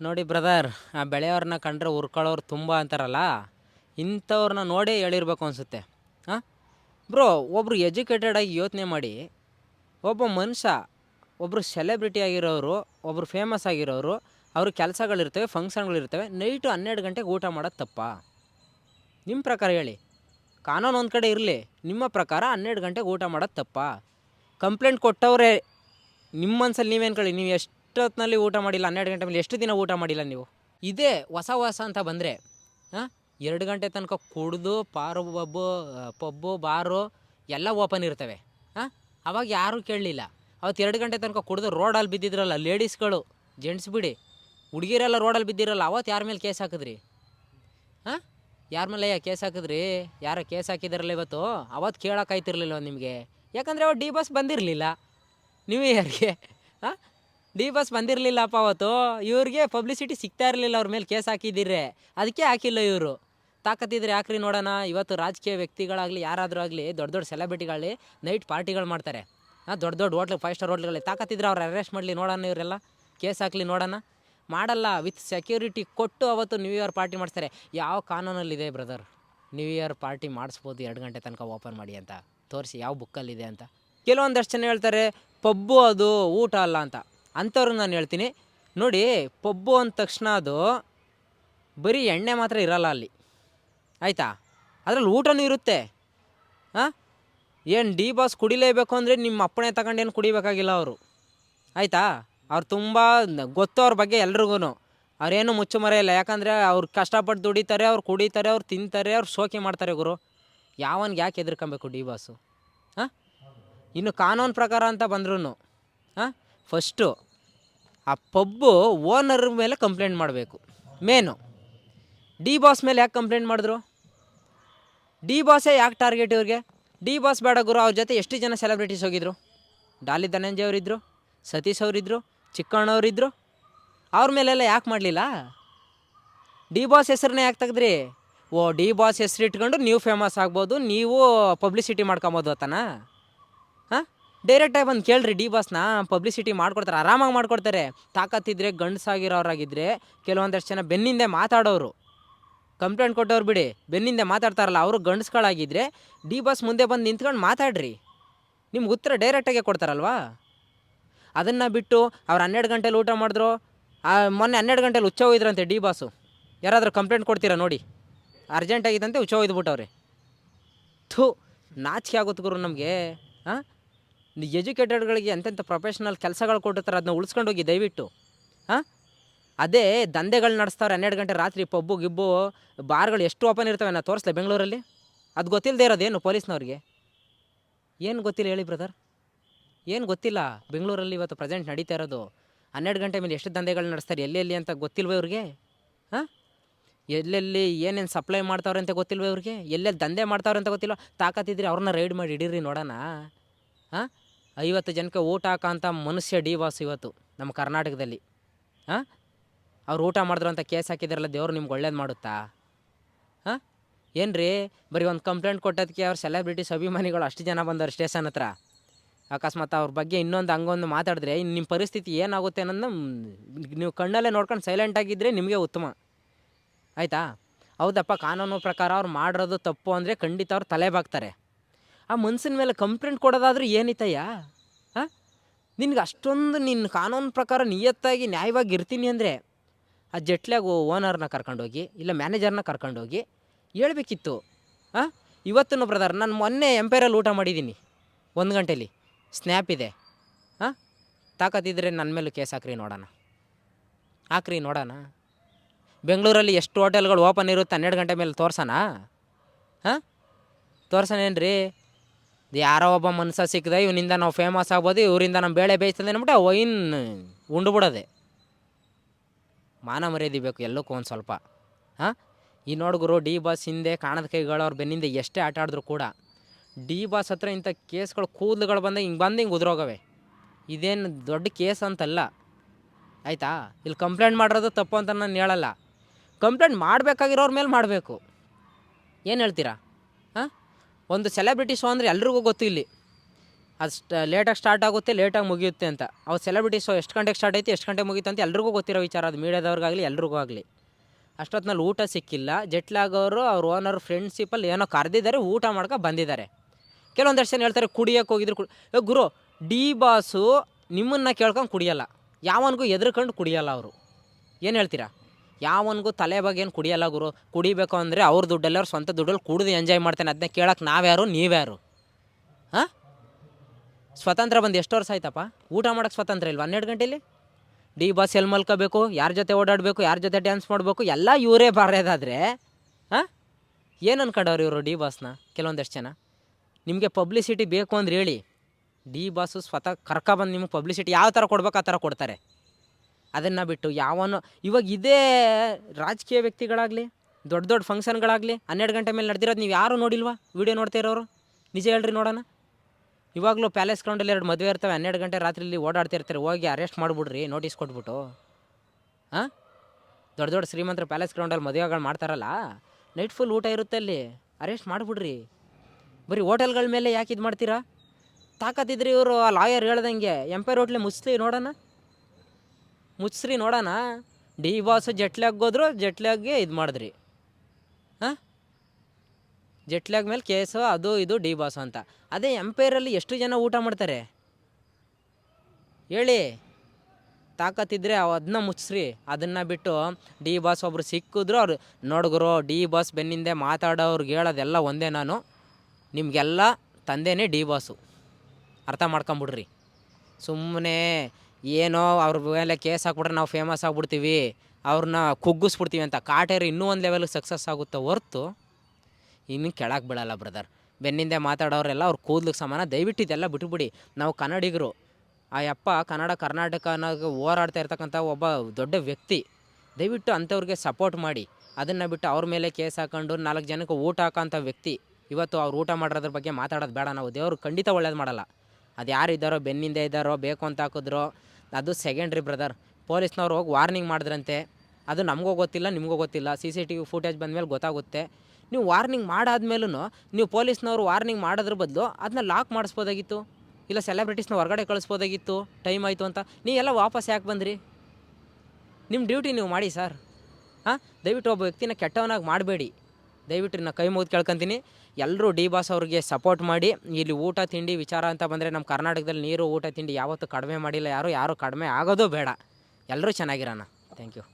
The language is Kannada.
ನೋಡಿ ಬ್ರದರ್, ಆ ಬೆಳೆಯವ್ರನ್ನ ಕಂಡ್ರೆ ಉರ್ಕೊಳ್ಳೋರು ತುಂಬ ಅಂತಾರಲ್ಲ, ಇಂಥವ್ರನ್ನ ನೋಡೇ ಹೇಳಿರ್ಬೇಕು ಅನಿಸುತ್ತೆ. ಹಾಂ ಬ್ರೋ ಒಬ್ಬರು ಎಜುಕೇಟೆಡಾಗಿ ಯೋಚನೆ ಮಾಡಿ, ಒಬ್ಬ ಮನುಷ್ಯ ಒಬ್ಬರು ಸೆಲೆಬ್ರಿಟಿ ಆಗಿರೋರು ಒಬ್ಬರು ಫೇಮಸ್ ಆಗಿರೋರು ಅವ್ರ ಕೆಲಸಗಳಿರ್ತವೆ, ಫಂಕ್ಷನ್ಗಳಿರ್ತವೆ, ನೈಟು ಹನ್ನೆರಡು ಗಂಟೆಗೆ ಊಟ ಮಾಡೋದು ತಪ್ಪಾ. ನಿಮ್ಮ ಪ್ರಕಾರ ಹೇಳಿ. ಕಾನೂನು ಒಂದು ಕಡೆ ಇರಲಿ, ನಿಮ್ಮ ಪ್ರಕಾರ ಹನ್ನೆರಡು ಗಂಟೆಗೆ ಊಟ ಮಾಡೋದು ತಪ್ಪ. ಕಂಪ್ಲೇಂಟ್ ಕೊಟ್ಟವರೇ ನಿಮ್ಮ ಮನ್ಸಲ್ಲಿ ನೀವೇನು ಕಳಿ, ನೀವು ಎಷ್ಟೊತ್ತಿನಲ್ಲಿ ಊಟ ಮಾಡಿಲ್ಲ, ಹನ್ನೆರಡು ಗಂಟೆ ಮೇಲೆ ಎಷ್ಟು ದಿನ ಊಟ ಮಾಡಿಲ್ಲ ನೀವು? ಇದೇ ಹೊಸ ಹೊಸ ಅಂತ ಬಂದರೆ, ಹಾಂ? ಎರಡು ಗಂಟೆ ತನಕ ಕುಡಿದು, ಪಾರು, ಬಬ್ಬು ಪಬ್ಬು, ಬಾರು ಎಲ್ಲ ಓಪನ್ ಇರ್ತವೆ. ಹಾಂ? ಅವಾಗ ಯಾರೂ ಕೇಳಲಿಲ್ಲ. ಅವತ್ತು ಎರಡು ಗಂಟೆ ತನಕ ಕುಡಿದು ರೋಡಲ್ಲಿ ಬಿದ್ದಿದ್ರಲ್ಲ, ಲೇಡೀಸ್ಗಳು, ಜೆಂಟ್ಸ್ ಬಿಡಿ. ಹುಡುಗಿರೆಲ್ಲ ರೋಡಲ್ಲಿ ಬಿದ್ದಿರಲ್ಲ, ಅವತ್ತು ಯಾರ ಮೇಲೆ ಕೇಸ್ ಹಾಕಿದ್ರಿ? ಹಾಂ? ಯಾರ ಮೇಲೆ ಕೇಸ್ ಹಾಕಿದ್ರಿ? ಯಾರ ಕೇಸ್ ಹಾಕಿದಾರಲ್ಲ ಇವತ್ತು? ಅವತ್ತು ಕೇಳೋಕ್ಕಾಯ್ತಿರ್ಲಿಲ್ಲ ನಿಮಗೆ? ಯಾಕಂದರೆ ಅವತ್ತು ಡಿ ಬಸ್ ಬಂದಿರಲಿಲ್ಲ. ನ್ಯೂ ಇಯರ್ಗೆ ಹಾಂ? ಡಿ ಬಸ್ ಬಂದಿರಲಿಲ್ಲಪ್ಪ ಅವತ್ತು. ಇವ್ರಿಗೆ ಪಬ್ಲಿಸಿಟಿ ಸಿಗ್ತಾ ಇರಲಿಲ್ಲ, ಅವ್ರ ಮೇಲೆ ಕೇಸ್ ಹಾಕಿದ್ದೀರಿ ಅದಕ್ಕೆ ಹಾಕಿಲ್ಲ ಇವರು. ತಾಕತ್ತಿದ್ರೆ ಯಾಕ್ರಿ ನೋಡೋಣ, ಇವತ್ತು ರಾಜಕೀಯ ವ್ಯಕ್ತಿಗಳಾಗಲಿ, ಯಾರಾದರೂ ಆಗಲಿ, ದೊಡ್ಡ ದೊಡ್ಡ ಸೆಲೆಬ್ರಿಟಿಗಳಲ್ಲಿ ನೈಟ್ ಪಾರ್ಟಿಗಳು ಮಾಡ್ತಾರೆ. ಹಾಂ, ದೊಡ್ಡ ದೊಡ್ಡ ಹೋಟ್ಲ್ ಫೈವ್ ಸ್ಟಾರ್ ಹೋಟ್ಲ್ಗಳಲ್ಲಿ ತಾಕತ್ತಿದ್ರೆ ಅವ್ರು ಅರೆಸ್ಟ್ ಮಾಡಲಿ, ನೋಡೋಣ ಇವರೆಲ್ಲ. ಕೇಸ್ ಹಾಕಲಿ, ನೋಡೋಣ. ಮಾಡಲ್ಲ ವಿತ್ ಸೆಕ್ಯೂರಿಟಿ ಕೊಟ್ಟು ಅವತ್ತು ನ್ಯೂ ಇಯರ್ ಪಾರ್ಟಿ ಮಾಡ್ತಾರೆ ಯಾವ ಕಾನೂನಲ್ಲಿದೆ ಬ್ರದರ್ ನ್ಯೂ ಇಯರ್ ಪಾರ್ಟಿ ಮಾಡಿಸ್ಬೋದು, ಎರಡು ಗಂಟೆ ತನಕ ಓಪನ್ ಮಾಡಿ ಅಂತ. ತೋರಿಸಿ ಯಾವ ಬುಕ್ಕಲ್ಲಿದೆ ಅಂತ. ಕೆಲವೊಂದಷ್ಟು ಜನ ಹೇಳ್ತಾರೆ, ಪಬ್ಬು ಅದು, ಊಟ ಅಲ್ಲ ಅಂತ. ಅಂಥವ್ರಿಗೆ ನಾನು ಹೇಳ್ತೀನಿ. ನೋಡಿ, ಪಬ್ಬು ಅಂದ ತಕ್ಷಣ ಅದು ಬರೀ ಎಣ್ಣೆ ಮಾತ್ರ ಇರಲ್ಲ ಅಲ್ಲಿ. ಆಯಿತಾ? ಅದರಲ್ಲಿ ಊಟನೂ ಇರುತ್ತೆ. ಹಾಂ ಏನು ಡಿ ಬಾಸ್ ಕುಡಿಲೇಬೇಕು ಅಂದರೆ ನಿಮ್ಮ ಅಪ್ಪಣೆ ತಗೊಂಡೇನು ಕುಡಿಬೇಕಾಗಿಲ್ಲ ಅವರು. ಆಯಿತಾ? ಅವ್ರು ತುಂಬ ಗೊತ್ತು ಅವ್ರ ಬಗ್ಗೆ ಎಲ್ರಿಗೂ ಅವ್ರೇನು ಮುಚ್ಚು ಇಲ್ಲ. ಯಾಕಂದರೆ ಅವ್ರು ಕಷ್ಟಪಟ್ಟು ದುಡಿತಾರೆ, ಅವ್ರು ಕುಡಿತಾರೆ, ಅವ್ರು ತಿಂತಾರೆ, ಅವ್ರು ಶೋಕಿ ಮಾಡ್ತಾರೆ ಗುರು. ಯಾವನ್ಗೆ ಯಾಕೆ ಎದುರ್ಕೊಬೇಕು ಡಿ ಬಾಸು? ಹಾಂ ಇನ್ನು ಕಾನೂನು ಪ್ರಕಾರ ಅಂತ ಬಂದ್ರೂ ಹಾಂ ಫಸ್ಟು ಆ ಪಬ್ಬು ಓನರ್ ಮೇಲೆ ಕಂಪ್ಲೇಂಟ್ ಮಾಡಬೇಕು. ಮೇನು. ಡಿ ಬಾಸ್ ಮೇಲೆ ಯಾಕೆ ಕಂಪ್ಲೇಂಟ್ ಮಾಡಿದ್ರು? ಡಿ ಬಾಸೇ ಯಾಕೆ ಟಾರ್ಗೆಟ್ ಇವ್ರಿಗೆ? ಡಿ ಬಾಸ್ ಬೇಡ ಗುರು, ಅವ್ರ ಜೊತೆ ಎಷ್ಟು ಜನ ಸೆಲೆಬ್ರಿಟೀಸ್ ಹೋಗಿದ್ರು? ಡಾಲಿ ಧನಂಜಯ ಅವರಿದ್ದರು ಸತೀಶ್ ಅವರಿದ್ದರು ಚಿಕ್ಕಣ್ಣವರಿದ್ದರು ಅವ್ರ ಮೇಲೆಲ್ಲ ಯಾಕೆ ಮಾಡಲಿಲ್ಲ? ಡಿ ಬಾಸ್ ಹೆಸರನ್ನೇ ಯಾಕೆ ತೆಗೆದ್ರಿ? ಓ, ಡಿ ಬಾಸ್ ಹೆಸರು ಇಟ್ಕೊಂಡು ನೀವು ಫೇಮಸ್ ಆಗ್ಬೋದು, ನೀವು ಪಬ್ಲಿಸಿಟಿ ಮಾಡ್ಕೊಬೋದು ಆತನ ಹಾಂ? ಡೈರೆಕ್ಟಾಗಿ ಬಂದು ಕೇಳ್ರಿ ಡಿ ಬಾಸ್ನ ಪಬ್ಲಿಸಿಟಿ ಮಾಡ್ಕೊಡ್ತಾರೆ, ಆರಾಮಾಗಿ ಮಾಡ್ಕೊಡ್ತಾರೆ. ತಾಕತ್ತಿದ್ರೆ ಗಂಡಸಾಗಿರೋರಾಗಿದ್ದರೆ ಕೆಲವೊಂದಷ್ಟು ಜನ ಬೆನ್ನಿಂದೆ ಮಾತಾಡೋರು. ಕಂಪ್ಲೇಂಟ್ ಕೊಟ್ಟವ್ರು ಬಿಡಿ, ಬೆನ್ನಿಂದೆ ಮಾತಾಡ್ತಾರಲ್ಲ, ಅವರು ಗಂಡಸ್ಗಳಾಗಿದ್ದರೆ ಡಿ ಬಾಸ್ ಮುಂದೆ ಬಂದು ನಿಂತ್ಕೊಂಡು ಮಾತಾಡ್ರಿ. ನಿಮ್ಗೆ ಉತ್ತರ ಡೈರೆಕ್ಟಾಗೆ ಕೊಡ್ತಾರಲ್ವಾ? ಅದನ್ನು ಬಿಟ್ಟು ಅವ್ರು ಹನ್ನೆರಡು ಗಂಟೆಲಿ ಊಟ ಮಾಡಿದ್ರು ಮೊನ್ನೆ ಹನ್ನೆರಡು ಗಂಟೆಲಿ ಹುಚ್ಚ ಹೋಯ್ದ್ರಂತೆ ಡಿ ಬಾಸು ಯಾರಾದರೂ ಕಂಪ್ಲೇಂಟ್ ಕೊಡ್ತೀರಾ ನೋಡಿ. ಅರ್ಜೆಂಟ್ ಆಗಿದ್ದಂತೆ ಹುಚ್ಚ ಹೋಯ್ದುಬಿಟ್ಟವ್ರೆ ಥೂ, ನಾಚಿಕೆ ಆಗುತ್ತೆ ಗುರು ನಮಗೆ ಹಾಂ ಎಜುಕೇಟೆಡ್ಗಳಿಗೆ ಎಂತೆಂಥ ಪ್ರೊಫೆಷ್ನಲ್ ಕೆಲಸಗಳು ಕೊಟ್ಟಿರ್ತಾರೆ ಅದನ್ನ ಉಳಿಸ್ಕೊಂಡು ಹೋಗಿ ದಯವಿಟ್ಟು. ಹಾಂ? ಅದೇ ದಂಧೆಗಳು ನಡೆಸ್ತಾರೆ ಹನ್ನೆರಡು ಗಂಟೆ ರಾತ್ರಿ ಪಬ್ಬು, ಗಿಬ್ಬು, ಬಾರ್ಗಳು ಎಷ್ಟು ಓಪನ್ ಇರ್ತವೆ ನಾ ತೋರಿಸ್ದೆ ಬೆಂಗಳೂರಲ್ಲಿ? ಅದು ಗೊತ್ತಿಲ್ಲದೆ ಇರೋದೇನು ಪೊಲೀಸ್ನವ್ರಿಗೆ? ಏನು ಗೊತ್ತಿಲ್ಲ ಹೇಳಿ ಬ್ರದರ್. ಏನು ಗೊತ್ತಿಲ್ಲ, ಬೆಂಗಳೂರಲ್ಲಿ ಇವತ್ತು ಪ್ರೆಸೆಂಟ್ ನಡೀತಾ ಇರೋದು. ಹನ್ನೆರಡು ಗಂಟೆ ಮೇಲೆ ಎಷ್ಟು ದಂಧೆಗಳು ನಡೆಸ್ತಾರೆ, ಎಲ್ಲೆಲ್ಲಿ ಅಂತ ಗೊತ್ತಿಲ್ವ ಇವ್ರಿಗೆ? ಹಾಂ? ಎಲ್ಲೆಲ್ಲಿ ಏನೇನು ಸಪ್ಲೈ ಮಾಡ್ತಾವ್ರೆ ಅಂತ ಗೊತ್ತಿಲ್ವ ಇವ್ರಿಗೆ? ಎಲ್ಲೆಲ್ಲಿ ದಂಧೆ ಮಾಡ್ತಾವ್ರೆ ಅಂತ ಗೊತ್ತಿಲ್ಲ ತಾಕತ್ತಿದ್ರೆ ಅವ್ರನ್ನ ರೈಡ್ ಮಾಡಿ ಇಡೀರಿ ನೋಡೋಣ. ಹಾಂ? ಐವತ್ತು ಜನಕ್ಕೆ ಊಟ ಹಾಕೋಂಥ ಮನುಷ್ಯ ಡಿ ಬಾಸ್ ಇವತ್ತು ನಮ್ಮ ಕರ್ನಾಟಕದಲ್ಲಿ. ಹಾಂ? ಅವ್ರು ಊಟ ಮಾಡಿದ್ರು ಅಂತ ಕೇಸ್ ಹಾಕಿದಾರಲ್ಲ ದೇವ್ರು ನಿಮ್ಗೆ ಒಳ್ಳೇದು ಮಾಡುತ್ತಾ? ಹಾಂ? ಏನು ರೀ ಬರೀ ಒಂದು ಕಂಪ್ಲೇಂಟ್ ಕೊಟ್ಟೋದಕ್ಕೆ ಅವ್ರ ಸೆಲೆಬ್ರಿಟೀಸ್ ಅಭಿಮಾನಿಗಳು ಅಷ್ಟು ಜನ ಬಂದವ್ರು ಸ್ಟೇಷನ್ ಹತ್ರ. ಅಕಸ್ಮಾತ್ ಅವ್ರ ಬಗ್ಗೆ ಇನ್ನೊಂದು ಹಂಗೊಂದು ಮಾತಾಡಿದ್ರೆ ಇನ್ನು ನಿಮ್ಮ ಪರಿಸ್ಥಿತಿ ಏನಾಗುತ್ತೆ ಅನ್ನೋದು ನೀವು ಕಣ್ಣಲ್ಲೇ ನೋಡ್ಕೊಂಡು ಸೈಲೆಂಟ್ ಆಗಿದ್ದರೆ ನಿಮಗೆ ಉತ್ತಮ. ಆಯಿತಾ? ಹೌದಪ್ಪ, ಕಾನೂನು ಪ್ರಕಾರ ಅವ್ರು ಮಾಡಿರೋದು ತಪ್ಪು ಅಂದರೆ ಖಂಡಿತ ಅವ್ರು ತಲೆ ಬಾಗ್ತಾರೆ. ಆ ಮನ್ಸಿನ ಮೇಲೆ ಕಂಪ್ಲೇಂಟ್ ಕೊಡೋದಾದ್ರೂ ಏನಿತಯ್ಯ ಹಾಂ? ನಿನಗೆ ಅಷ್ಟೊಂದು ನಿನ್ನ ಕಾನೂನು ಪ್ರಕಾರ ನಿಯತ್ತಾಗಿ ನ್ಯಾಯವಾಗಿ ಇರ್ತೀನಿ ಅಂದರೆ ಆ ಜಟ್ಲಾಗ ಓನರ್ನ ಕರ್ಕೊಂಡೋಗಿ, ಇಲ್ಲ ಮ್ಯಾನೇಜರ್ನ ಕರ್ಕೊಂಡೋಗಿ ಹೇಳ್ಬೇಕಿತ್ತು. ಹಾಂ? ಇವತ್ತು ಬ್ರದರ್ ನಾನು ಮೊನ್ನೆ ಎಂಪೈರಲ್ಲಿ ಊಟ ಮಾಡಿದ್ದೀನಿ. ಒಂದು ಗಂಟೆಲಿ. ಸ್ನ್ಯಾಪ್ ಇದೆ. ಹಾಂ? ತಾಕತ್ತಿದ್ರೆ ನನ್ನ ಮೇಲೂ ಕೇಸ್ ಹಾಕ್ರಿ ನೋಡೋಣ. ಹಾಕ್ರಿ ನೋಡೋಣ. ಬೆಂಗಳೂರಲ್ಲಿ ಎಷ್ಟು ಹೋಟೆಲ್ಗಳು ಓಪನ್ ಇರುತ್ತೆ ಹನ್ನೆರಡು ಗಂಟೆ ಮೇಲೆ ತೋರ್ಸೋಣ? ಹಾಂ? ತೋರ್ಸೋಣೇನ್ರಿ ಯಾರೋ ಒಬ್ಬ ಮನುಷ್ಯ ಸಿಕ್ಕಿದೆ, ಇವನಿಂದ ನಾವು ಫೇಮಸ್ ಆಗ್ಬೋದು, ಇವರಿಂದ ನಮ್ಮ ಬೇಳೆ ಬೇಯಿಸ್ತದೆ ಅಂದ್ಬಿಟ್ಟು ವೈನ್ ಉಂಡುಬಿಡೋದೆ ಮಾನ ಮರ್ಯಾದೆ ಬೇಕು ಎಲ್ಲಕ್ಕೂ ಒಂದು ಸ್ವಲ್ಪ. ಹಾಂ? ಈ ನೋಡ್ಗುರು ಡಿ ಬಾಸ್ ಹಿಂದೆ ಕಾಣದ ಕೈಗಳು ಅವ್ರ ಬೆನ್ನಿಂದ ಎಷ್ಟೇ ಆಟ ಆಡಿದ್ರು ಕೂಡ ಡಿ ಬಾಸ್ ಹತ್ರ ಇಂಥ ಕೇಸ್ಗಳು, ಕೂದಲುಗಳು ಬಂದಾಗ ಹಿಂಗೆ ಬಂದು ಹಿಂಗೆ ಉದುರೋಗವೆ. ಇದೇನು ದೊಡ್ಡ ಕೇಸ್ ಅಂತಲ್ಲ. ಆಯಿತಾ? ಇಲ್ಲಿ ಕಂಪ್ಲೇಂಟ್ ಮಾಡಿರೋದು ತಪ್ಪು ಅಂತ ನಾನು ಹೇಳಲ್ಲ. ಕಂಪ್ಲೇಂಟ್ ಮಾಡಬೇಕಾಗಿರೋರ ಮೇಲೆ ಮಾಡಬೇಕು. ಏನು ಹೇಳ್ತೀರಾ? ಒಂದು ಸೆಲೆಬ್ರಿಟಿ ಶೋ ಅಂದರೆ ಎಲ್ರಿಗೂ ಗೊತ್ತು ಇಲ್ಲಿ. ಅದು ಸ್ಟ್ ಲೇಟಾಗಿ ಸ್ಟಾರ್ಟ್ ಆಗುತ್ತೆ ಲೇಟಾಗಿ ಮುಗಿಯುತ್ತೆ ಅಂತ. ಅವು ಸೆಲೆಬ್ರಿಟಿ ಶೋ ಎಷ್ಟು ಗಂಟೆಗೆ ಸ್ಟಾರ್ಟ್ ಐತಿ, ಎಷ್ಟು ಗಂಟೆಗೆ ಮುಗೀತು ಅಂತ ಎಲ್ರಿಗೂ ಗೊತ್ತಿರೋ ವಿಚಾರ. ಅದು ಮೀಡಿಯಾದವ್ರಿಗಾಗಲಿ, ಎಲ್ರಿಗೂ ಆಗಲಿ. ಅಷ್ಟೊತ್ತಿನಲ್ಲಿ ಊಟ ಸಿಕ್ಕಿಲ್ಲ. ಜೆಟ್ಲಾಗವರು ಅವ್ರ ಓನರ್ ಫ್ರೆಂಡ್ಶಿಪ್ಪಲ್ಲಿ ಏನೋ ಕರೆದಿದ್ದಾರೆ, ಊಟ ಮಾಡ್ಕೊ ಬಂದಿದ್ದಾರೆ. ಕೆಲವೊಂದಷ್ಟು ಜನ ಹೇಳ್ತಾರೆ, ಕುಡಿಯೋಕೆ ಹೋಗಿದ್ರು ಕುಡಿ ಗುರು, ಡಿ ಬಾಸು ನಿಮ್ಮನ್ನು ಕೇಳ್ಕೊಂಡು ಕುಡಿಯಲ್ಲ. ಯಾವನಿಗೂ ಎದ್ರುಕೊಂಡು ಕುಡಿಯಲ್ಲ ಅವರು. ಏನು ಹೇಳ್ತೀರಾ? ಯಾವನಿಗೂ ತಲೆ ಬಗ್ಗೆ ಏನು ಕುಡಿಯಲ್ಲ ಗುರು. ಕುಡಿಬೇಕು ಅಂದರೆ ಅವ್ರ ದುಡ್ಡಲ್ಲಿ, ಅವ್ರ ಸ್ವಂತ ದುಡ್ಡಲ್ಲಿ ಕುಡಿದು ಎಂಜಾಯ್ ಮಾಡ್ತಾನೆ. ಅದನ್ನ ಕೇಳಕ್ಕೆ ನಾವ್ಯಾರು, ನೀವ್ಯಾರು? ಹಾಂ? ಸ್ವತಂತ್ರ ಬಂದು ಎಷ್ಟು ವರ್ಷ ಆಯ್ತಪ್ಪ? ಊಟ ಮಾಡೋಕ್ಕೆ ಸ್ವತಂತ್ರ ಇಲ್ವ? ಹನ್ನೆರಡು ಗಂಟೆಲಿ? ಡಿ ಬಸ್ ಎಲ್ಲಿ ಮಲ್ಕೋಬೇಕು, ಯಾರ ಜೊತೆ ಓಡಾಡಬೇಕು, ಯಾರ ಜೊತೆ ಡ್ಯಾನ್ಸ್ ಮಾಡಬೇಕು, ಎಲ್ಲ ಇವರೇ ಬರೋದಾದರೆ ಹಾಂ? ಏನು ಅನ್ಕೊಂಡವ್ರು ಇವರು ಡಿ ಬಾಸ್ನ? ಕೆಲವೊಂದಷ್ಟು ಜನ? ನಿಮಗೆ ಪಬ್ಲಿಸಿಟಿ ಬೇಕು ಅಂದ್ರೆ ಹೇಳಿ. ಡಿ ಬಾಸು ಸ್ವತಃ ಕರ್ಕೊಬಂದು ನಿಮಗೆ ಪಬ್ಲಿಸಿಟಿ ಯಾವ ಥರ ಕೊಡ್ಬೇಕು ಆ ಥರ ಕೊಡ್ತಾರೆ. ಅದನ್ನು ಬಿಟ್ಟು ಯಾವನು ಇವಾಗ ಇದೇ ರಾಜಕೀಯ ವ್ಯಕ್ತಿಗಳಾಗಲಿ, ದೊಡ್ಡ ದೊಡ್ಡ ಫಂಕ್ಷನ್ಗಳಾಗಲಿ ಹನ್ನೆರಡು ಗಂಟೆ ಮೇಲೆ ನಡೆದಿರೋದು ನೀವು ಯಾರೂ ನೋಡಿಲ್ವಾ? ವೀಡಿಯೋ ನೋಡ್ತಾ ಇರೋರು? ನಿಜ ಹೇಳ್ರಿ ನೋಡೋಣ. ಇವಾಗಲೂ ಪ್ಯಾಲೇಸ್ ಗ್ರೌಂಡಲ್ಲಿ ಎರಡು ಮದುವೆ ಇರ್ತವೆ, ಹನ್ನೆರಡು ಗಂಟೆ ರಾತ್ರಿಲಿ ಓಡಾಡ್ತಿರ್ತಾರೆ ಹೋಗಿ ಅರೆಸ್ಟ್ ಮಾಡಿಬಿಡ್ರಿ ನೋಟಿಸ್ ಕೊಟ್ಬಿಟ್ಟು. ಹಾಂ? ದೊಡ್ಡ ದೊಡ್ಡ ಶ್ರೀಮಂತರ ಪ್ಯಾಲೇಸ್ ಗ್ರೌಂಡಲ್ಲಿ ಮದುವೆಗಳು ಮಾಡ್ತಾರಲ್ಲ ನೈಟ್ ಫುಲ್ ಊಟ ಇರುತ್ತೆ ಅಲ್ಲಿ ಅರೆಸ್ಟ್ ಮಾಡಿಬಿಡ್ರಿ. ಬರೀ ಹೋಟೆಲ್ಗಳ ಮೇಲೆ ಯಾಕೆ ಇದು ಮಾಡ್ತೀರಾ? ತಾಕತ್ತಿದ್ರಿ ಇವರು ಆ ಲಾಯರ್ ಹೇಳ್ದಂಗೆ ಎಂಪೈರ್ ಹೋಟ್ಲೆ ಮುಸ್ಲಿ ನೋಡೋಣ? ಮುಚ್ಚ್ರಿ ನೋಡೋಣ. ಡಿ ಬಾಸ್ ಹೋದ್ರು ಜಟ್ಲಾಗ್ಗೆ ಇದು ಮಾಡಿದ್ರಿ. ಹಾಂ? ಜಟ್ಲಾಗ್ ಮೇಲೆ ಕೇಸು, ಅದು ಇದು, ಡಿ ಬಾಸ್ ಅಂತ. ಅದೇ ಎಂಪೈರಲ್ಲಿ ಎಷ್ಟು ಜನ ಊಟ ಮಾಡ್ತಾರೆ? ಹೇಳಿ. ತಾಕತ್ತಿದ್ರೆ ಅದನ್ನ ಮುಚ್ಚ್ರಿ ಅದನ್ನು ಬಿಟ್ಟು ಡಿ ಬಾಸ್ ಒಬ್ರು ಸಿಕ್ಕಿದ್ರು ಅವ್ರು, ನೋಡ್ಗುರು, ಡಿ ಬಾಸ್ ಬೆನ್ನಿಂದೆ ಮಾತಾಡೋರ್ಗೆ ಹೇಳೋದೆಲ್ಲ ಒಂದೇ ನಾನು. ನಿಮಗೆಲ್ಲ ತಂದೇನೆ ಡಿ ಬಾಸು. ಅರ್ಥ ಮಾಡ್ಕೊಂಬಿಡ್ರಿ. ಸುಮ್ಮನೆ ಏನೋ ಅವ್ರ ಮೇಲೆ ಕೇಸ್ ಹಾಕ್ಬಿಟ್ರೆ ನಾವು ಫೇಮಸ್ ಆಗ್ಬಿಡ್ತೀವಿ, ಅವ್ರನ್ನ ಕುಗ್ಗಿಸ್ಬಿಡ್ತೀವಿ ಅಂತ ಕಾಟೇರಿ ಇನ್ನೂ ಒಂದು ಲೆವೆಲ್ಗೆ ಸಕ್ಸಸ್ ಆಗುತ್ತೆ ಹೊರ್ತು ಇನ್ನು ಕೆಳಗೆ ಬೀಳಲ್ಲ ಬ್ರದರ್ ಬೆನ್ನಿಂದೆ ಮಾತಾಡೋರೆಲ್ಲ ಅವ್ರ ಕೂದ್ಲಿಗೆ ಸಮಾನ, ದಯವಿಟ್ಟು ಇದೆಲ್ಲ ಬಿಟ್ಬಿಡಿ. ನಾವು ಕನ್ನಡಿಗರು, ಆ ಯಪ್ಪ ಕನ್ನಡ, ಕರ್ನಾಟಕ ಅನ್ನೋದು ಹೋರಾಡ್ತಾ ಇರ್ತಕ್ಕಂಥ ಒಬ್ಬ ದೊಡ್ಡ ವ್ಯಕ್ತಿ, ದಯವಿಟ್ಟು ಅಂಥವ್ರಿಗೆ ಸಪೋರ್ಟ್ ಮಾಡಿ, ಅದನ್ನು ಬಿಟ್ಟು ಅವ್ರ ಮೇಲೆ ಕೇಸ್ ಹಾಕೊಂಡು ನಾಲ್ಕು ಜನಕ್ಕೆ ಊಟ ಹಾಕೋಂಥ ವ್ಯಕ್ತಿ, ಇವತ್ತು ಅವ್ರು ಊಟ ಮಾಡಿರೋದ್ರ ಬಗ್ಗೆ ಮಾತಾಡೋದು ಬೇಡ, ನಾವು ದೇವರು ಖಂಡಿತ ಒಳ್ಳೇದು ಮಾಡಲ್ಲ. ಅದು ಯಾರಿದ್ದಾರೋ ಬೆನ್ನಿಂದೆ ಇದ್ದಾರೋ, ಬೇಕು ಅಂತ ಹಾಕಿದ್ರೋ ಅದು ಸೆಕೆಂಡ್ರಿ ಬ್ರದರ್ ಪೊಲೀಸ್ನವ್ರು ಹೋಗಿ ವಾರ್ನಿಂಗ್ ಮಾಡಿದ್ರಂತೆ. ಅದು ನಮಗೂ ಗೊತ್ತಿಲ್ಲ, ನಿಮಗೂ ಗೊತ್ತಿಲ್ಲ. C C T V footage ಬಂದಮೇಲೆ ಗೊತ್ತಾಗುತ್ತೆ. ನೀವು ವಾರ್ನಿಂಗ್ ಮಾಡಾದ್ಮೇಲೂ ನೀವು ಪೊಲೀಸ್ನವ್ರು ವಾರ್ನಿಂಗ್ ಮಾಡೋದ್ರ ಬದಲು ಅದನ್ನ ಲಾಕ್ ಮಾಡಿಸ್ಬೋದಾಗಿತ್ತು? ಇಲ್ಲ ಸೆಲೆಬ್ರಿಟೀಸ್ನ ಹೊರಗಡೆ ಕಳಿಸ್ಬೋದಾಗಿತ್ತು? ಟೈಮ್ ಆಯಿತು ಅಂತ. ನೀವೆಲ್ಲ ವಾಪಸ್ ಯಾಕೆ ಬಂದ್ರಿ? ನಿಮ್ಮ ಡ್ಯೂಟಿ ನೀವು ಮಾಡಿ ಸರ್ ಹಾಂ? ದಯವಿಟ್ಟು ಒಬ್ಬ ವ್ಯಕ್ತಿನ ಕೆಟ್ಟವನಾಗಿ ಮಾಡಬೇಡಿ. ದಯವಿಟ್ಟು ನಾನು ಕೈ ಮುಗಿದು ಕೇಳ್ಕೊತೀನಿ. ಎಲ್ಲರೂ ಡಿ ಬಾಸ್ ಅವ್ರಿಗೆ ಸಪೋರ್ಟ್ ಮಾಡಿ, ಇಲ್ಲಿ ಊಟ, ತಿಂಡಿ, ವಿಚಾರ ಅಂತ ಬಂದರೆ ನಮ್ಮ ಕರ್ನಾಟಕದಲ್ಲಿ ನೀರು, ಊಟ, ತಿಂಡಿ ಯಾವತ್ತೂ ಕಡಿಮೆ ಮಾಡಿಲ್ಲ. ಯಾರು ಯಾರು ಕಡಿಮೆ ಆಗೋದು ಬೇಡ. ಎಲ್ಲರೂ ಚೆನ್ನಾಗಿರೋಣ. Thank you